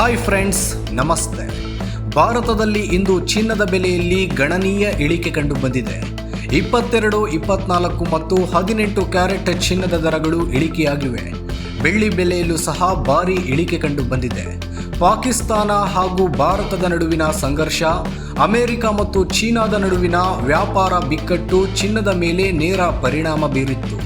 Hi friends, ನಮಸ್ತೆ. ಭಾರತದಲ್ಲಿ ಇಂದು ಚಿನ್ನದ ಬೆಲೆಯಲ್ಲಿ ಗಣನೀಯ ಇಳಿಕೆ ಕಂಡು ಬಂದಿದೆ. ಇಪ್ಪತ್ತೆರಡು, ಇಪ್ಪತ್ನಾಲ್ಕು ಮತ್ತು ಹದಿನೆಂಟು ಕ್ಯಾರೆಟ್ ಚಿನ್ನದ ದರಗಳು ಇಳಿಕೆಯಾಗಿವೆ. ಬೆಳ್ಳಿ ಬೆಲೆಯಲ್ಲೂ ಸಹ ಭಾರಿ ಇಳಿಕೆ ಕಂಡು ಬಂದಿದೆ. ಪಾಕಿಸ್ತಾನ ಹಾಗೂ ಭಾರತದ ನಡುವಿನ ಸಂಘರ್ಷ, ಅಮೆರಿಕ ಮತ್ತು ಚೀನಾದ ನಡುವಿನ ವ್ಯಾಪಾರ ಬಿಕ್ಕಟ್ಟು ಚಿನ್ನದ ಮೇಲೆ ನೇರ ಪರಿಣಾಮ ಬೀರಿತ್ತು.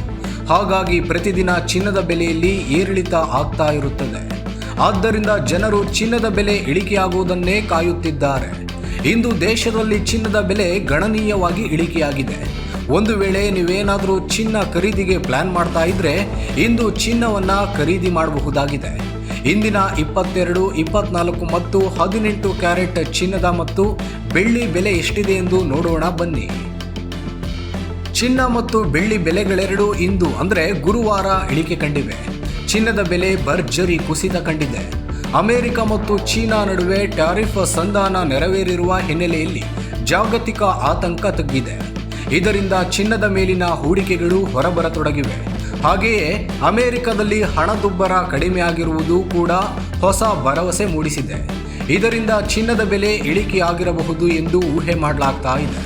ಹಾಗಾಗಿ ಪ್ರತಿದಿನ ಚಿನ್ನದ ಬೆಲೆಯಲ್ಲಿ ಏರಿಳಿತ ಆಗ್ತಾ ಇರುತ್ತದೆ. ಆದ್ದರಿಂದ ಜನರು ಚಿನ್ನದ ಬೆಲೆ ಇಳಿಕೆಯಾಗುವುದನ್ನೇ ಕಾಯುತ್ತಿದ್ದಾರೆ. ಇಂದು ದೇಶದಲ್ಲಿ ಚಿನ್ನದ ಬೆಲೆ ಗಣನೀಯವಾಗಿ ಇಳಿಕೆಯಾಗಿದೆ. ಒಂದು ವೇಳೆ ನೀವೇನಾದರೂ ಚಿನ್ನ ಖರೀದಿಗೆ ಪ್ಲಾನ್ ಮಾಡ್ತಾ ಇದ್ರೆ ಇಂದು ಚಿನ್ನವನ್ನ ಖರೀದಿ ಮಾಡಬಹುದಾಗಿದೆ. ಇಂದಿನ ಇಪ್ಪತ್ತೆರಡು, ಇಪ್ಪತ್ನಾಲ್ಕು ಮತ್ತು ಹದಿನೆಂಟು ಕ್ಯಾರೆಟ್ ಚಿನ್ನದ ಮತ್ತು ಬೆಳ್ಳಿ ಬೆಲೆ ಎಷ್ಟಿದೆ ಎಂದು ನೋಡೋಣ ಬನ್ನಿ. ಚಿನ್ನ ಮತ್ತು ಬೆಳ್ಳಿ ಬೆಲೆಗಳೆರಡೂ ಇಂದು ಅಂದರೆ ಗುರುವಾರ ಇಳಿಕೆ ಕಂಡಿವೆ. ಚಿನ್ನದ ಬೆಲೆ ಭರ್ಜರಿ ಕುಸಿತ ಕಂಡಿದೆ. ಅಮೆರಿಕ ಮತ್ತು ಚೀನಾ ನಡುವೆ ಟ್ಯಾರಿಫ್ ಸಂಧಾನ ನೆರವೇರಿರುವ ಹಿನ್ನೆಲೆಯಲ್ಲಿ ಜಾಗತಿಕ ಆತಂಕ ತಗ್ಗಿದೆ. ಇದರಿಂದ ಚಿನ್ನದ ಮೇಲಿನ ಹೂಡಿಕೆಗಳು ಹೊರಬರತೊಡಗಿವೆ. ಹಾಗೆಯೇ ಅಮೆರಿಕದಲ್ಲಿ ಹಣದುಬ್ಬರ ಕಡಿಮೆಯಾಗಿರುವುದು ಕೂಡ ಹೊಸ ಭರವಸೆ ಮೂಡಿಸಿದೆ. ಇದರಿಂದ ಚಿನ್ನದ ಬೆಲೆ ಇಳಿಕೆಯಾಗಿರಬಹುದು ಎಂದು ಊಹೆ ಮಾಡಲಾಗ್ತಾ ಇದೆ.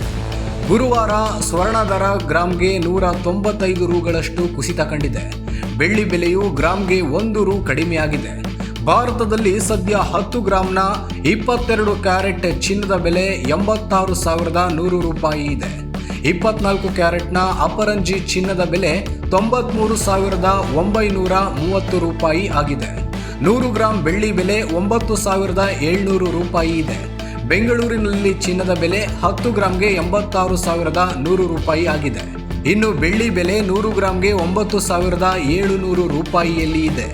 ಗುರುವಾರ ಸ್ವರ್ಣ ದರ ಗ್ರಾಮ್ಗೆ ನೂರ ತೊಂಬತ್ತೈದು ರೂಗಳಷ್ಟು ಕುಸಿತ ಕಂಡಿದೆ. ಬೆಳ್ಳಿ ಬೆಲೆಯು ಗ್ರಾಮ್ಗೆ ಒಂದು ರು ಕಡಿಮೆಯಾಗಿದೆ. ಭಾರತದಲ್ಲಿ ಸದ್ಯ ಹತ್ತು ಗ್ರಾಮ್ನ ಇಪ್ಪತ್ತೆರಡು ಕ್ಯಾರೆಟ್ ಚಿನ್ನದ ಬೆಲೆ ಎಂಬತ್ತಾರು ಸಾವಿರದ ನೂರು ರೂಪಾಯಿ ಇದೆ. ಇಪ್ಪತ್ನಾಲ್ಕು ಕ್ಯಾರೆಟ್ನ ಅಪರಂಜಿ ಚಿನ್ನದ ಬೆಲೆ ತೊಂಬತ್ಮೂರು ಸಾವಿರದ ಒಂಬೈನೂರ ಮೂವತ್ತು ರೂಪಾಯಿ ಆಗಿದೆ. ನೂರು ಗ್ರಾಂ ಬೆಳ್ಳಿ ಬೆಲೆ ಒಂಬತ್ತು ಸಾವಿರದ ಏಳ್ನೂರು ರೂಪಾಯಿ ಇದೆ. ಬೆಂಗಳೂರಿನಲ್ಲಿ ಚಿನ್ನದ ಬೆಲೆ ಹತ್ತು ಗ್ರಾಂಗೆ ಎಂಬತ್ತಾರು ಸಾವಿರದ ನೂರು ರೂಪಾಯಿ ಆಗಿದೆ. ಇನ್ನು ಬೆಳ್ಳಿ ಬೆಲೆ ನೂರು ಗ್ರಾಂಗೆ ಒಂಬತ್ತು ಸಾವಿರದ ಏಳುನೂರು ರೂಪಾಯಿಯಲ್ಲಿ ಇದೆ.